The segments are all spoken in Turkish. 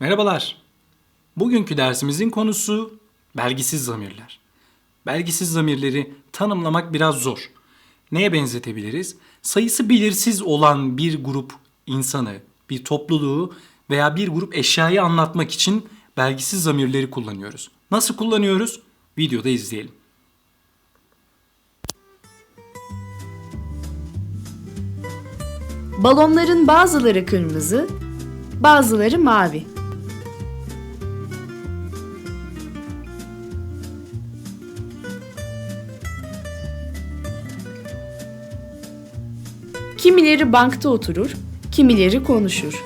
Merhabalar. Bugünkü dersimizin konusu belgisiz zamirler. Belgisiz zamirleri tanımlamak biraz zor. Neye benzetebiliriz? Sayısı belirsiz olan bir grup insanı, bir topluluğu veya bir grup eşyayı anlatmak için belgisiz zamirleri kullanıyoruz. Nasıl kullanıyoruz? Videoda izleyelim. Balonların bazıları kırmızı, bazıları mavi. Kimileri bankta oturur, kimileri konuşur.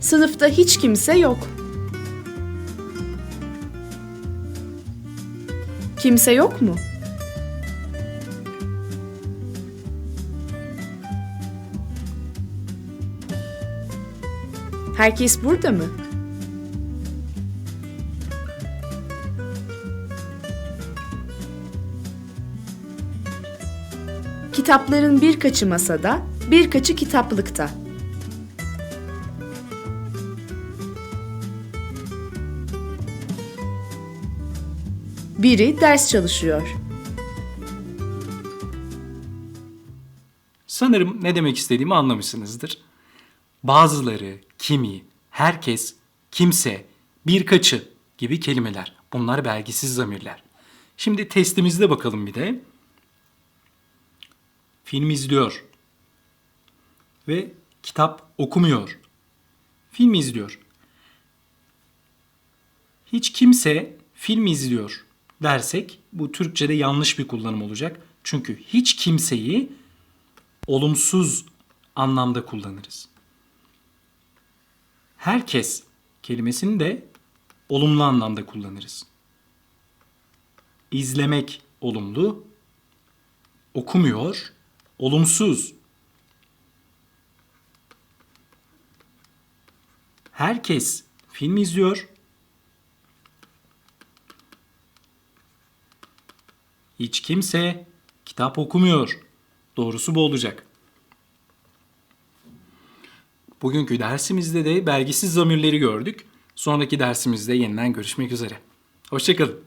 Sınıfta hiç kimse yok. Kimse yok mu? Herkes burada mı? Kitapların birkaçı masada, birkaçı kitaplıkta. Biri ders çalışıyor. Sanırım ne demek istediğimi anlamışsınızdır. Bazıları, kimi, herkes, kimse, birkaçı gibi kelimeler. Bunlar belgisiz zamirler. Şimdi testimizde bakalım bir de. Film izliyor ve kitap okumuyor. Film izliyor. Hiç kimse film izliyor dersek bu Türkçe'de yanlış bir kullanım olacak. Çünkü hiç kimseyi olumsuz anlamda kullanırız. Herkes kelimesini de olumlu anlamda kullanırız. İzlemek olumlu, okumuyor, olumsuz. Herkes film izliyor. Hiç kimse kitap okumuyor. Doğrusu bu olacak. Bugünkü dersimizde de belgisiz zamirleri gördük. Sonraki dersimizde yeniden görüşmek üzere. Hoşçakalın.